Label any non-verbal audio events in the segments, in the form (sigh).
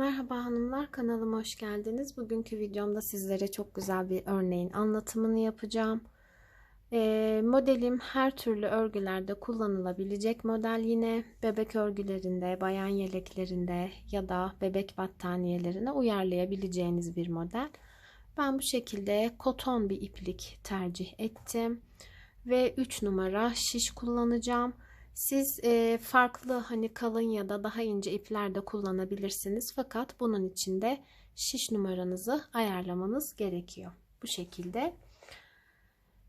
Merhaba hanımlar kanalıma hoş geldiniz. Bugünkü videomda sizlere çok güzel bir örneğin anlatımını yapacağım. Ee, modelim her türlü örgülerde kullanılabilecek model yine bebek örgülerinde, bayan yeleklerinde ya da bebek battaniyelerine uyarlayabileceğiniz bir model. Ben bu şekilde koton bir iplik tercih ettim ve 3 numara şiş kullanacağım. Siz e, farklı hani kalın ya da daha ince ipler de kullanabilirsiniz. Fakat bunun için de şiş numaranızı ayarlamanız gerekiyor. Bu şekilde.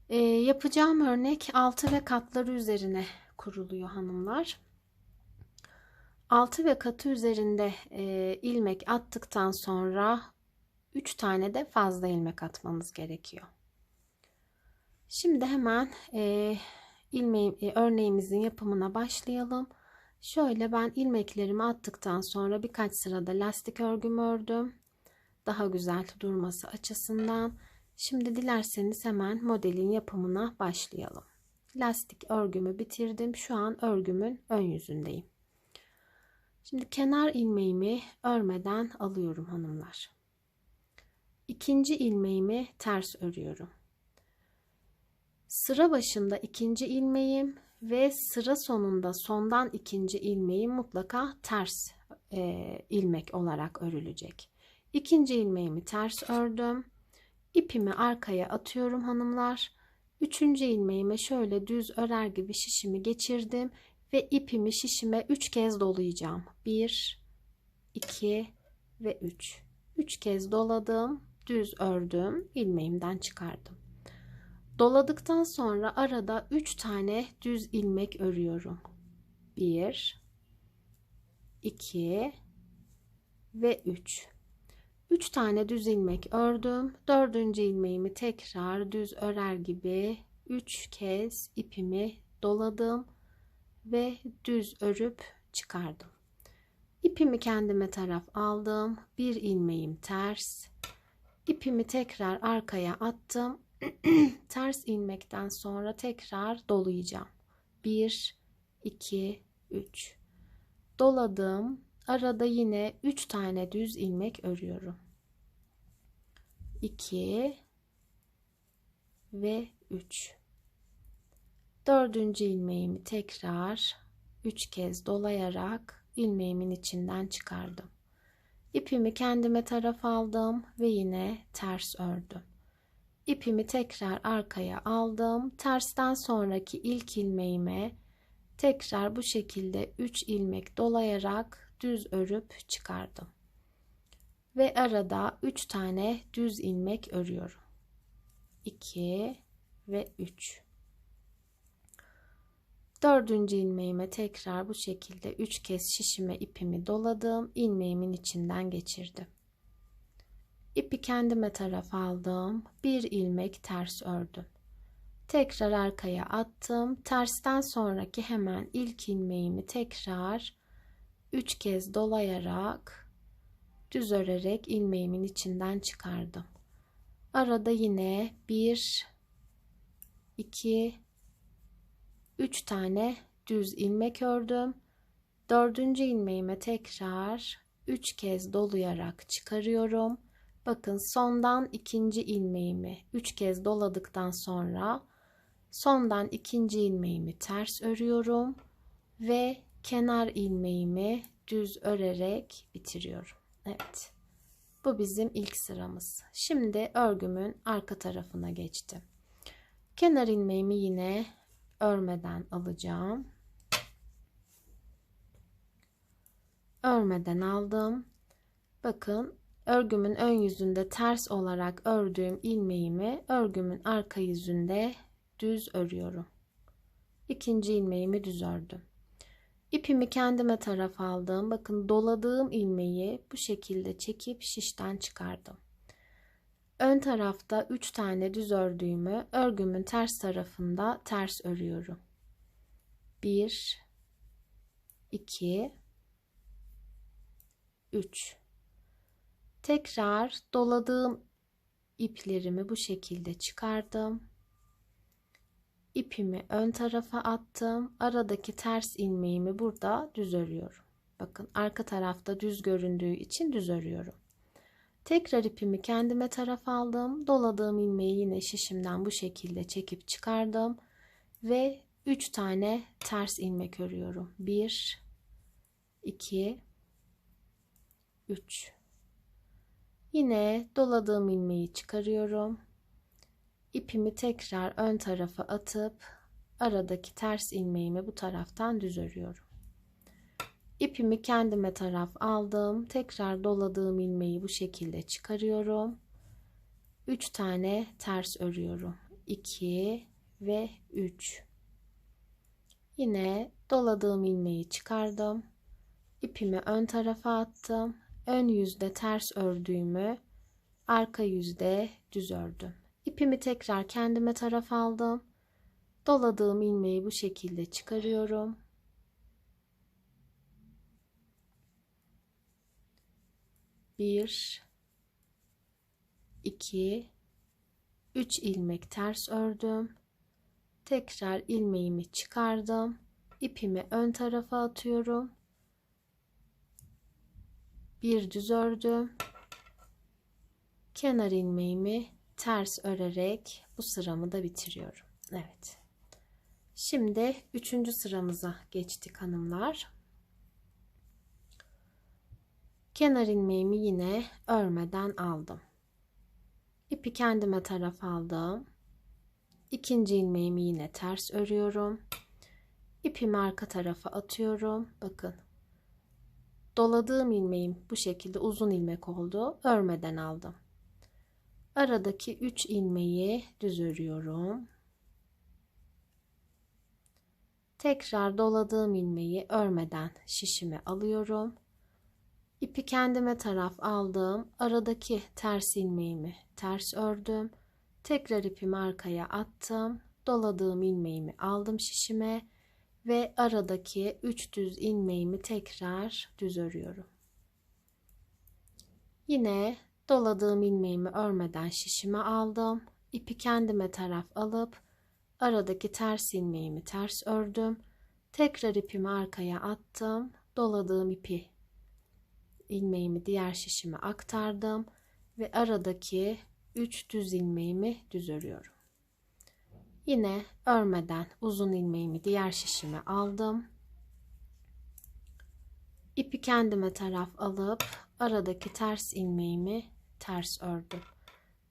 E, yapacağım örnek altı ve katları üzerine kuruluyor hanımlar. Altı ve katı üzerinde e, ilmek attıktan sonra 3 tane de fazla ilmek atmanız gerekiyor. Şimdi hemen e, ilmeğim, e, örneğimizin yapımına başlayalım. Şöyle ben ilmeklerimi attıktan sonra birkaç sırada lastik örgümü ördüm. Daha güzel durması açısından. Şimdi dilerseniz hemen modelin yapımına başlayalım. Lastik örgümü bitirdim. Şu an örgümün ön yüzündeyim. Şimdi kenar ilmeğimi örmeden alıyorum hanımlar. İkinci ilmeğimi ters örüyorum. Sıra başında ikinci ilmeğim ve sıra sonunda sondan ikinci ilmeğim mutlaka ters e, ilmek olarak örülecek. İkinci ilmeğimi ters ördüm. İpimi arkaya atıyorum hanımlar. Üçüncü ilmeğime şöyle düz örer gibi şişimi geçirdim ve ipimi şişime üç kez dolayacağım. Bir, iki ve üç. Üç kez doladım, düz ördüm, ilmeğimden çıkardım. Doladıktan sonra arada 3 tane düz ilmek örüyorum. 1 2 ve 3. 3 tane düz ilmek ördüm. Dördüncü ilmeğimi tekrar düz örer gibi 3 kez ipimi doladım ve düz örüp çıkardım. İpimi kendime taraf aldım. Bir ilmeğim ters. İpimi tekrar arkaya attım (clears throat) ters ilmekten sonra tekrar dolayacağım. 1 2 3 doladım. Arada yine 3 tane düz ilmek örüyorum. 2 ve 3 dördüncü ilmeğimi tekrar 3 kez dolayarak ilmeğimin içinden çıkardım. İpimi kendime taraf aldım ve yine ters ördüm. İpimi tekrar arkaya aldım. Tersten sonraki ilk ilmeğime tekrar bu şekilde 3 ilmek dolayarak düz örüp çıkardım. Ve arada 3 tane düz ilmek örüyorum. 2 ve 3. Dördüncü ilmeğime tekrar bu şekilde 3 kez şişime ipimi doladım. ilmeğimin içinden geçirdim. İpi kendime taraf aldım. Bir ilmek ters ördüm. Tekrar arkaya attım. Tersten sonraki hemen ilk ilmeğimi tekrar 3 kez dolayarak düz örerek ilmeğimin içinden çıkardım. Arada yine 1 2 3 tane düz ilmek ördüm. Dördüncü ilmeğime tekrar 3 kez dolayarak çıkarıyorum Bakın sondan ikinci ilmeğimi 3 kez doladıktan sonra sondan ikinci ilmeğimi ters örüyorum ve kenar ilmeğimi düz örerek bitiriyorum. Evet. Bu bizim ilk sıramız. Şimdi örgümün arka tarafına geçtim. Kenar ilmeğimi yine örmeden alacağım. Örmeden aldım. Bakın örgümün ön yüzünde ters olarak ördüğüm ilmeğimi örgümün arka yüzünde düz örüyorum. İkinci ilmeğimi düz ördüm. İpimi kendime taraf aldım. Bakın doladığım ilmeği bu şekilde çekip şişten çıkardım. Ön tarafta 3 tane düz ördüğümü örgümün ters tarafında ters örüyorum. 1 2 3 Tekrar doladığım iplerimi bu şekilde çıkardım. İpimi ön tarafa attım. Aradaki ters ilmeğimi burada düz örüyorum. Bakın arka tarafta düz göründüğü için düz örüyorum. Tekrar ipimi kendime taraf aldım. Doladığım ilmeği yine şişimden bu şekilde çekip çıkardım. Ve 3 tane ters ilmek örüyorum. 1 2 3 Yine doladığım ilmeği çıkarıyorum. İpimi tekrar ön tarafa atıp aradaki ters ilmeğimi bu taraftan düz örüyorum. İpimi kendime taraf aldım. Tekrar doladığım ilmeği bu şekilde çıkarıyorum. 3 tane ters örüyorum. 2 ve 3. Yine doladığım ilmeği çıkardım. İpimi ön tarafa attım. Ön yüzde ters ördüğümü arka yüzde düz ördüm. İpimi tekrar kendime taraf aldım. Doladığım ilmeği bu şekilde çıkarıyorum. Bir, iki, üç ilmek ters ördüm. Tekrar ilmeğimi çıkardım. İpimi ön tarafa atıyorum. Bir düz ördüm. Kenar ilmeğimi ters örerek bu sıramı da bitiriyorum. Evet. Şimdi üçüncü sıramıza geçtik hanımlar. Kenar ilmeğimi yine örmeden aldım. İpi kendime taraf aldım. İkinci ilmeğimi yine ters örüyorum. İpimi arka tarafa atıyorum. Bakın. Doladığım ilmeğim bu şekilde uzun ilmek oldu. Örmeden aldım. Aradaki 3 ilmeği düz örüyorum. Tekrar doladığım ilmeği örmeden şişime alıyorum. İpi kendime taraf aldım. Aradaki ters ilmeğimi ters ördüm. Tekrar ipimi arkaya attım. Doladığım ilmeğimi aldım şişime ve aradaki 3 düz ilmeğimi tekrar düz örüyorum. Yine doladığım ilmeğimi örmeden şişime aldım. İpi kendime taraf alıp aradaki ters ilmeğimi ters ördüm. Tekrar ipimi arkaya attım. Doladığım ipi ilmeğimi diğer şişime aktardım ve aradaki 3 düz ilmeğimi düz örüyorum. Yine örmeden uzun ilmeğimi diğer şişime aldım. İpi kendime taraf alıp aradaki ters ilmeğimi ters ördüm.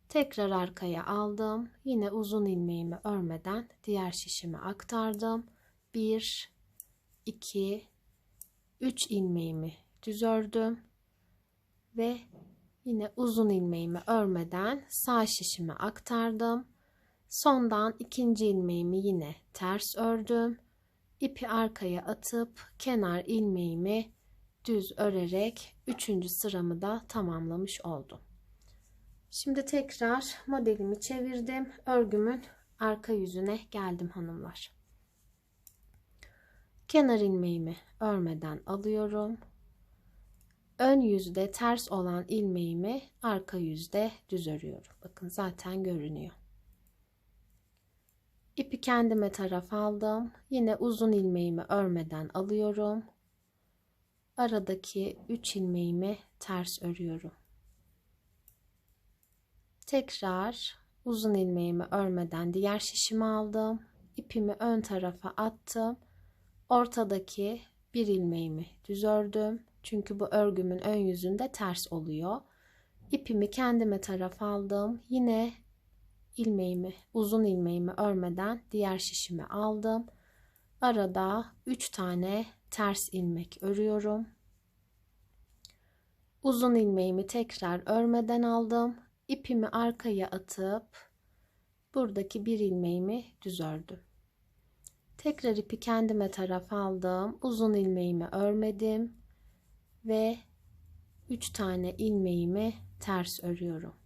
Tekrar arkaya aldım. Yine uzun ilmeğimi örmeden diğer şişime aktardım. 1 2 3 ilmeğimi düz ördüm ve yine uzun ilmeğimi örmeden sağ şişime aktardım. Sondan ikinci ilmeğimi yine ters ördüm. İpi arkaya atıp kenar ilmeğimi düz örerek üçüncü sıramı da tamamlamış oldum. Şimdi tekrar modelimi çevirdim. Örgümün arka yüzüne geldim hanımlar. Kenar ilmeğimi örmeden alıyorum. Ön yüzde ters olan ilmeğimi arka yüzde düz örüyorum. Bakın zaten görünüyor. İpi kendime taraf aldım. Yine uzun ilmeğimi örmeden alıyorum. Aradaki 3 ilmeğimi ters örüyorum. Tekrar uzun ilmeğimi örmeden diğer şişimi aldım. İpimi ön tarafa attım. Ortadaki bir ilmeğimi düz ördüm. Çünkü bu örgümün ön yüzünde ters oluyor. İpimi kendime taraf aldım. Yine ilmeğimi, uzun ilmeğimi örmeden diğer şişimi aldım. Arada 3 tane ters ilmek örüyorum. Uzun ilmeğimi tekrar örmeden aldım. İpimi arkaya atıp buradaki bir ilmeğimi düz ördüm. Tekrar ipi kendime taraf aldım. Uzun ilmeğimi örmedim ve 3 tane ilmeğimi ters örüyorum.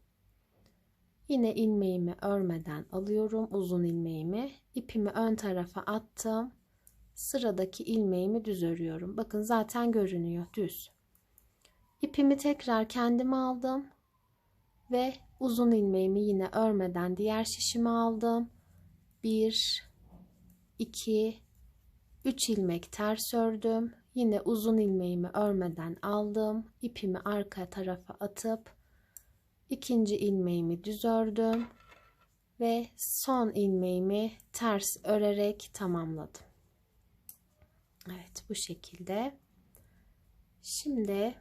Yine ilmeğimi örmeden alıyorum uzun ilmeğimi. İpimi ön tarafa attım. Sıradaki ilmeğimi düz örüyorum. Bakın zaten görünüyor düz. İpimi tekrar kendime aldım ve uzun ilmeğimi yine örmeden diğer şişime aldım. 1 2 3 ilmek ters ördüm. Yine uzun ilmeğimi örmeden aldım. İpimi arka tarafa atıp ikinci ilmeğimi düz ördüm ve son ilmeğimi ters örerek tamamladım. Evet bu şekilde. Şimdi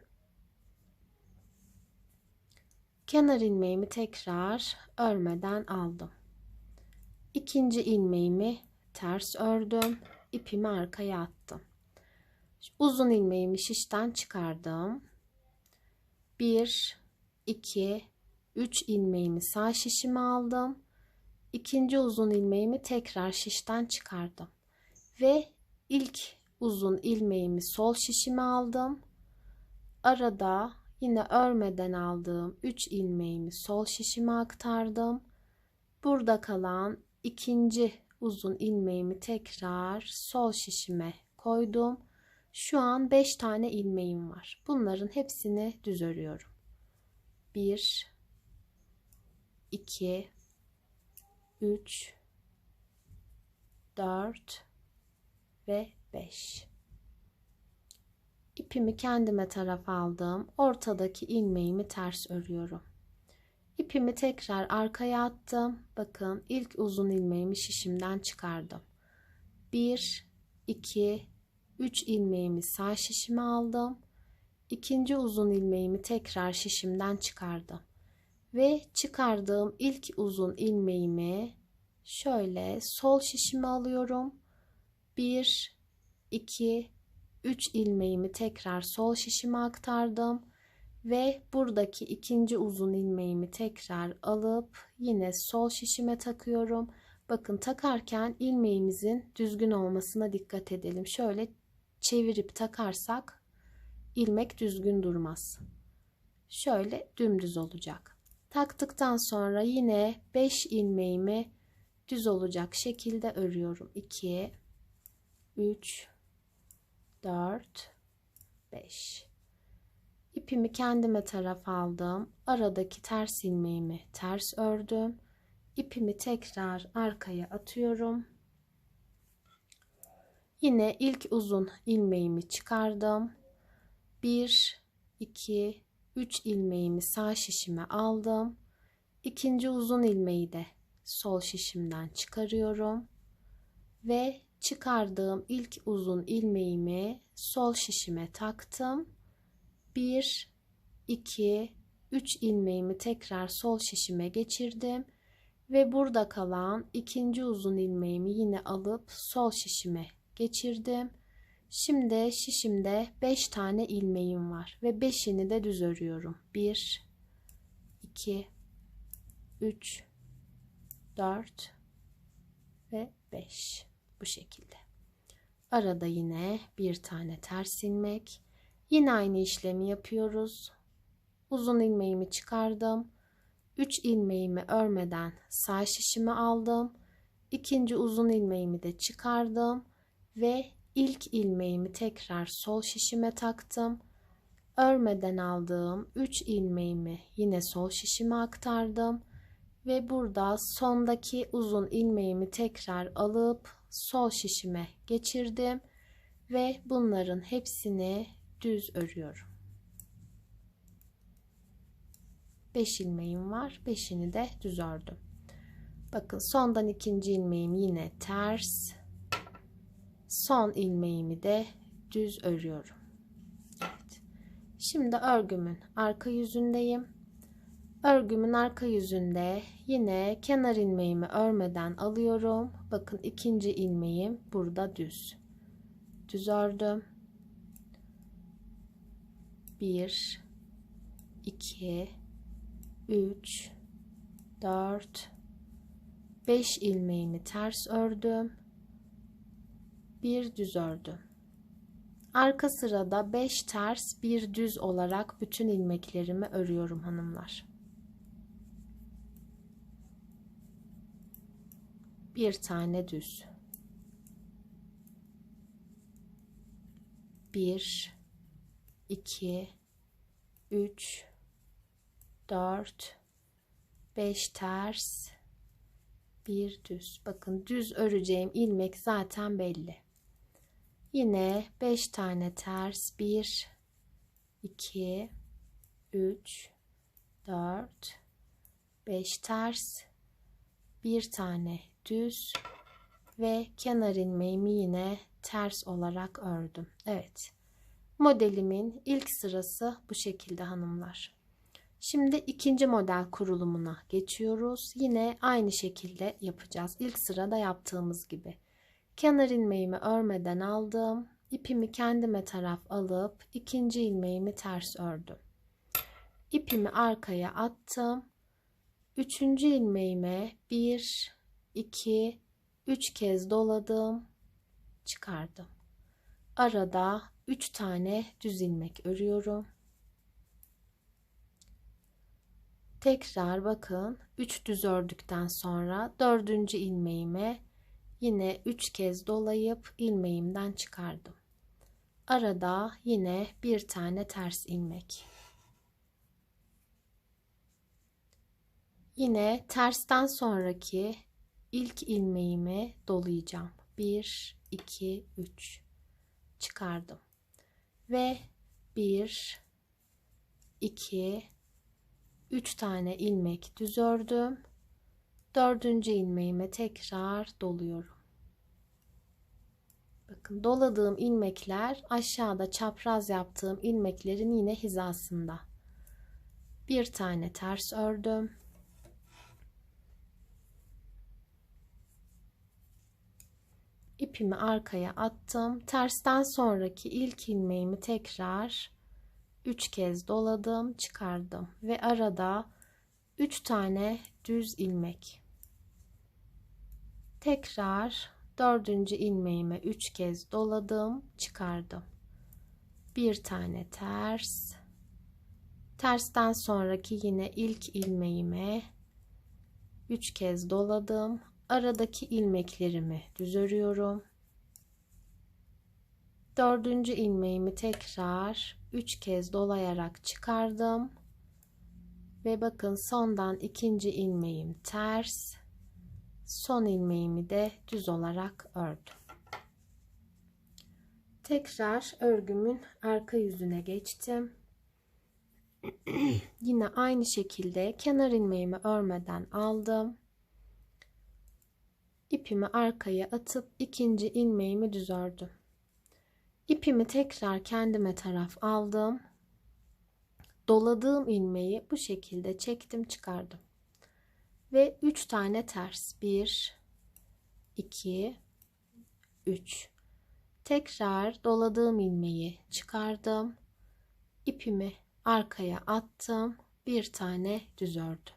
kenar ilmeğimi tekrar örmeden aldım. İkinci ilmeğimi ters ördüm. ipimi arkaya attım. Uzun ilmeğimi şişten çıkardım. 1 2 3 ilmeğimi sağ şişime aldım. İkinci uzun ilmeğimi tekrar şişten çıkardım. Ve ilk uzun ilmeğimi sol şişime aldım. Arada yine örmeden aldığım 3 ilmeğimi sol şişime aktardım. Burada kalan ikinci uzun ilmeğimi tekrar sol şişime koydum. Şu an 5 tane ilmeğim var. Bunların hepsini düz örüyorum. 1 2 3 4 ve 5 İpimi kendime tarafa aldım. Ortadaki ilmeğimi ters örüyorum. İpimi tekrar arkaya attım. Bakın ilk uzun ilmeğimi şişimden çıkardım. 1 2 3 ilmeğimi sağ şişime aldım. İkinci uzun ilmeğimi tekrar şişimden çıkardım. Ve çıkardığım ilk uzun ilmeğimi şöyle sol şişime alıyorum. 1 2 3 ilmeğimi tekrar sol şişime aktardım ve buradaki ikinci uzun ilmeğimi tekrar alıp yine sol şişime takıyorum. Bakın takarken ilmeğimizin düzgün olmasına dikkat edelim. Şöyle çevirip takarsak ilmek düzgün durmaz. Şöyle dümdüz olacak. Taktıktan sonra yine 5 ilmeğimi düz olacak şekilde örüyorum. 2 3 4 5 İpimi kendime taraf aldım. Aradaki ters ilmeğimi ters ördüm. İpimi tekrar arkaya atıyorum. Yine ilk uzun ilmeğimi çıkardım. 1 2 3 ilmeğimi sağ şişime aldım. İkinci uzun ilmeği de sol şişimden çıkarıyorum ve çıkardığım ilk uzun ilmeğimi sol şişime taktım. 1 2 3 ilmeğimi tekrar sol şişime geçirdim ve burada kalan ikinci uzun ilmeğimi yine alıp sol şişime geçirdim. Şimdi şişimde 5 tane ilmeğim var ve 5'ini de düz örüyorum. 1 2 3 4 ve 5 bu şekilde. Arada yine bir tane ters ilmek. Yine aynı işlemi yapıyoruz. Uzun ilmeğimi çıkardım. 3 ilmeğimi örmeden sağ şişimi aldım. İkinci uzun ilmeğimi de çıkardım ve ilk ilmeğimi tekrar sol şişime taktım. Örmeden aldığım 3 ilmeğimi yine sol şişime aktardım ve burada sondaki uzun ilmeğimi tekrar alıp sol şişime geçirdim ve bunların hepsini düz örüyorum. 5 ilmeğim var. 5'ini de düz ördüm. Bakın sondan ikinci ilmeğim yine ters. Son ilmeğimi de düz örüyorum. Evet. Şimdi örgümün arka yüzündeyim. Örgümün arka yüzünde yine kenar ilmeğimi örmeden alıyorum. Bakın ikinci ilmeğim burada düz. Düz ördüm. 1 2 3 4 5 ilmeğimi ters ördüm. Bir düz ördüm. Arka sırada 5 ters, bir düz olarak bütün ilmeklerimi örüyorum hanımlar. Bir tane düz. Bir, 2 3 4 5 ters bir düz bakın düz öreceğim ilmek zaten belli Yine 5 tane ters 1 2 3 4 5 ters bir tane düz ve kenar ilmeğimi yine ters olarak ördüm. Evet. Modelimin ilk sırası bu şekilde hanımlar. Şimdi ikinci model kurulumuna geçiyoruz. Yine aynı şekilde yapacağız. İlk sırada yaptığımız gibi. Kenar ilmeğimi örmeden aldım. İpimi kendime taraf alıp ikinci ilmeğimi ters ördüm. İpimi arkaya attım. Üçüncü ilmeğime bir, iki, üç kez doladım. Çıkardım. Arada üç tane düz ilmek örüyorum. Tekrar bakın 3 düz ördükten sonra dördüncü ilmeğime yine 3 kez dolayıp ilmeğimden çıkardım. Arada yine bir tane ters ilmek. Yine tersten sonraki ilk ilmeğimi dolayacağım. 1 2 3 çıkardım. Ve 1 2 3 tane ilmek düz ördüm. Dördüncü ilmeğime tekrar doluyorum. Bakın doladığım ilmekler aşağıda çapraz yaptığım ilmeklerin yine hizasında. Bir tane ters ördüm. İpimi arkaya attım. Tersten sonraki ilk ilmeğimi tekrar 3 kez doladım, çıkardım ve arada 3 tane düz ilmek. Tekrar dördüncü ilmeğime 3 kez doladım, çıkardım. Bir tane ters. Tersten sonraki yine ilk ilmeğime 3 kez doladım. Aradaki ilmeklerimi düz örüyorum. Dördüncü ilmeğimi tekrar 3 kez dolayarak çıkardım. Ve bakın sondan ikinci ilmeğim ters. Son ilmeğimi de düz olarak ördüm. Tekrar örgümün arka yüzüne geçtim. (clears throat) Yine aynı şekilde kenar ilmeğimi örmeden aldım. İpimi arkaya atıp ikinci ilmeğimi düz ördüm. İpimi tekrar kendime taraf aldım. Doladığım ilmeği bu şekilde çektim çıkardım. Ve 3 tane ters. 1 2 3 Tekrar doladığım ilmeği çıkardım. İpimi arkaya attım. Bir tane düz ördüm.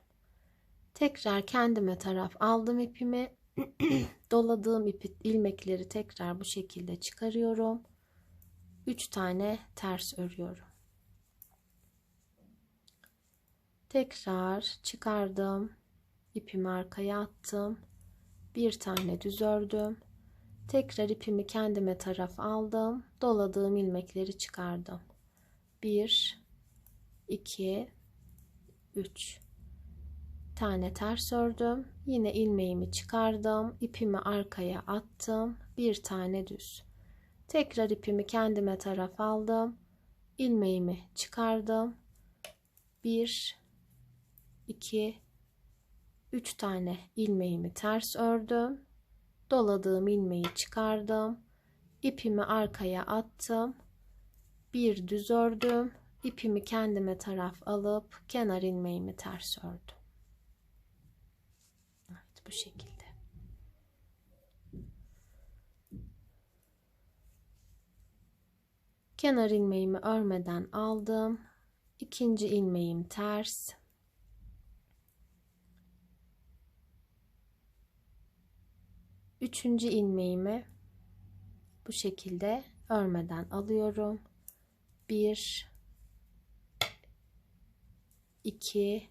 Tekrar kendime taraf aldım ipimi. (clears throat) Doladığım ipi, ilmekleri tekrar bu şekilde çıkarıyorum. 3 tane ters örüyorum. Tekrar çıkardım. İpimi arkaya attım. Bir tane düz ördüm. Tekrar ipimi kendime taraf aldım. Doladığım ilmekleri çıkardım. 1 2 3 tane ters ördüm. Yine ilmeğimi çıkardım. ipimi arkaya attım. Bir tane düz. Tekrar ipimi kendime taraf aldım. ilmeğimi çıkardım. 1 2 3 tane ilmeğimi ters ördüm. Doladığım ilmeği çıkardım. ipimi arkaya attım. Bir düz ördüm. ipimi kendime taraf alıp kenar ilmeğimi ters ördüm. Evet bu şekilde. Kenar ilmeğimi örmeden aldım. İkinci ilmeğim ters. Üçüncü ilmeğimi bu şekilde örmeden alıyorum. Bir, iki,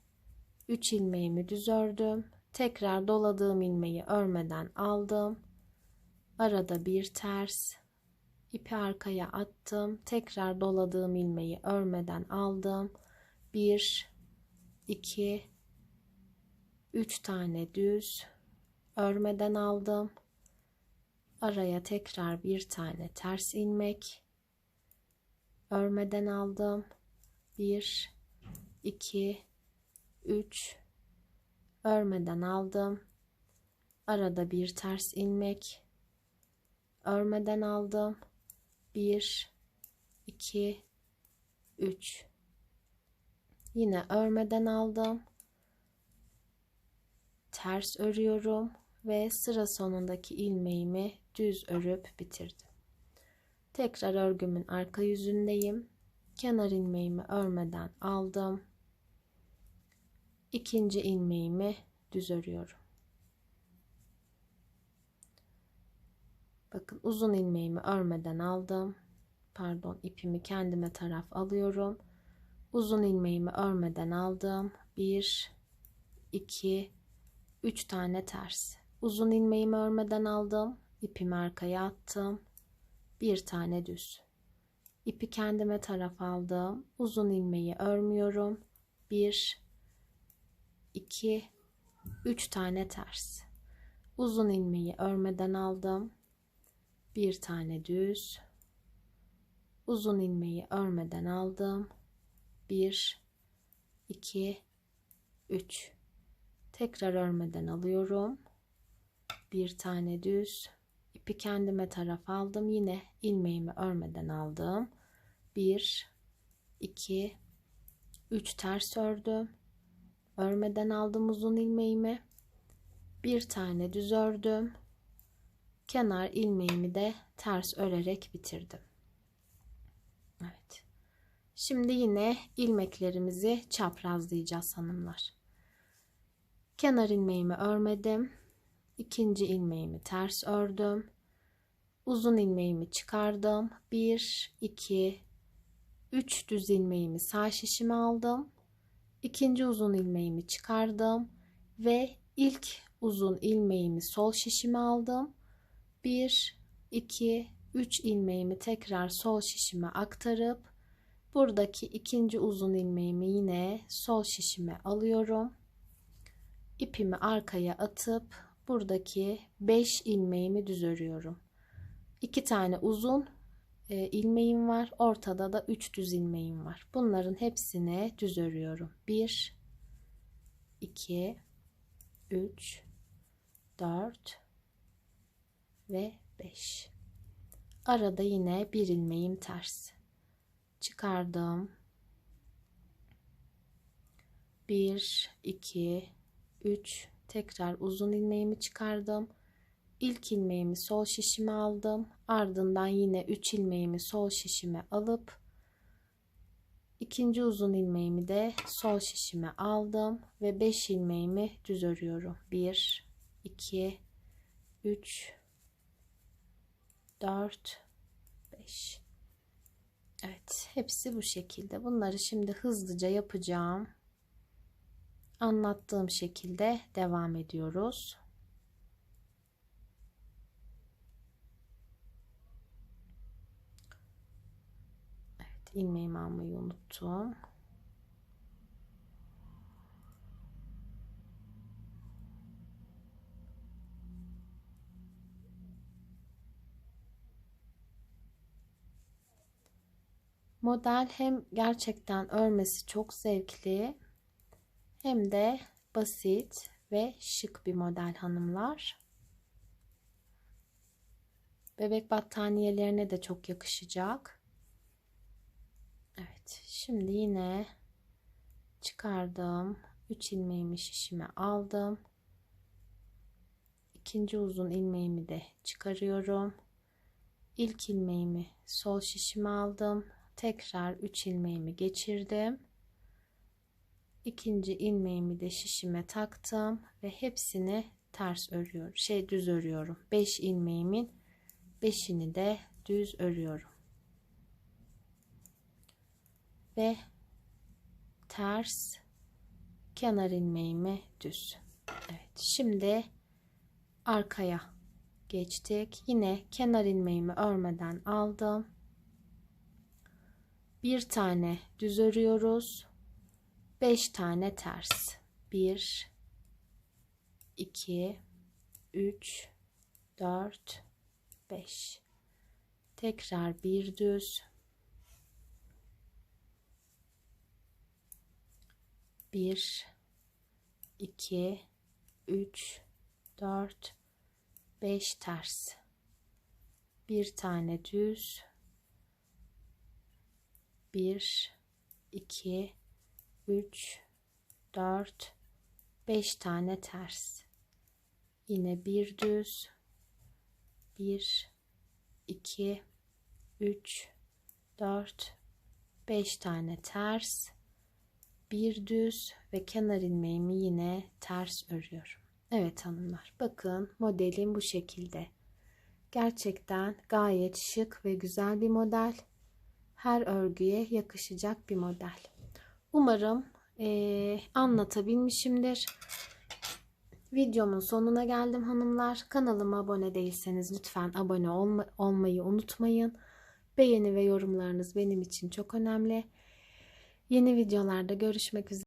üç ilmeğimi düz ördüm. Tekrar doladığım ilmeği örmeden aldım. Arada bir ters ipi arkaya attım. Tekrar doladığım ilmeği örmeden aldım. 1 2 3 tane düz örmeden aldım. Araya tekrar bir tane ters ilmek. Örmeden aldım. 1 2 3 örmeden aldım. Arada bir ters ilmek. Örmeden aldım. 1 2 3 Yine örmeden aldım. Ters örüyorum ve sıra sonundaki ilmeğimi düz örüp bitirdim. Tekrar örgümün arka yüzündeyim. Kenar ilmeğimi örmeden aldım. İkinci ilmeğimi düz örüyorum. Bakın uzun ilmeğimi örmeden aldım. Pardon ipimi kendime taraf alıyorum. Uzun ilmeğimi örmeden aldım. 1 2 3 tane ters. Uzun ilmeğimi örmeden aldım. İpimi arkaya attım. Bir tane düz. İpi kendime taraf aldım. Uzun ilmeği örmüyorum. 1 2 3 tane ters. Uzun ilmeği örmeden aldım. Bir tane düz. Uzun ilmeği örmeden aldım. 1 2 3 tekrar örmeden alıyorum bir tane düz ipi kendime taraf aldım. Yine ilmeğimi örmeden aldım. 1 2 3 ters ördüm. Örmeden aldım uzun ilmeğimi. Bir tane düz ördüm. Kenar ilmeğimi de ters örerek bitirdim. Evet. Şimdi yine ilmeklerimizi çaprazlayacağız hanımlar. Kenar ilmeğimi örmedim. İkinci ilmeğimi ters ördüm. Uzun ilmeğimi çıkardım. 1 2 3 düz ilmeğimi sağ şişime aldım. İkinci uzun ilmeğimi çıkardım ve ilk uzun ilmeğimi sol şişime aldım. 1 2 3 ilmeğimi tekrar sol şişime aktarıp Buradaki ikinci uzun ilmeğimi yine sol şişime alıyorum. İpimi arkaya atıp buradaki 5 ilmeğimi düz örüyorum. 2 tane uzun e, ilmeğim var. Ortada da 3 düz ilmeğim var. Bunların hepsini düz örüyorum. 1 2 3 4 ve 5. Arada yine bir ilmeğim ters çıkardım. 1 2 3 tekrar uzun ilmeğimi çıkardım. İlk ilmeğimi sol şişime aldım. Ardından yine 3 ilmeğimi sol şişime alıp ikinci uzun ilmeğimi de sol şişime aldım ve 5 ilmeğimi düz örüyorum. 1 2 3 4 5 Evet, hepsi bu şekilde. Bunları şimdi hızlıca yapacağım. Anlattığım şekilde devam ediyoruz. Evet, ilmeğimi almayı unuttum. Model hem gerçekten örmesi çok zevkli hem de basit ve şık bir model hanımlar. Bebek battaniyelerine de çok yakışacak. Evet, şimdi yine çıkardım. 3 ilmeğimi şişime aldım. İkinci uzun ilmeğimi de çıkarıyorum. İlk ilmeğimi sol şişime aldım tekrar 3 ilmeğimi geçirdim. İkinci ilmeğimi de şişime taktım ve hepsini ters örüyorum. Şey düz örüyorum. 5 ilmeğimin 5'ini de düz örüyorum. Ve ters kenar ilmeğimi düz. Evet. Şimdi arkaya geçtik. Yine kenar ilmeğimi örmeden aldım bir tane düz örüyoruz. 5 tane ters. 1 2 3 4 5 tekrar bir düz. Bir iki üç dört beş ters. Bir tane düz. Bir iki üç dört beş tane ters yine bir düz bir 2 3 4 5 tane ters bir düz ve kenar ilmeğimi yine ters örüyorum. Evet hanımlar bakın modelim bu şekilde. Gerçekten gayet şık ve güzel bir model. Her örgüye yakışacak bir model. Umarım eee, anlatabilmişimdir. Videomun sonuna geldim hanımlar. Kanalıma abone değilseniz lütfen abone olma, olmayı unutmayın. Beğeni ve yorumlarınız benim için çok önemli. Yeni videolarda görüşmek üzere.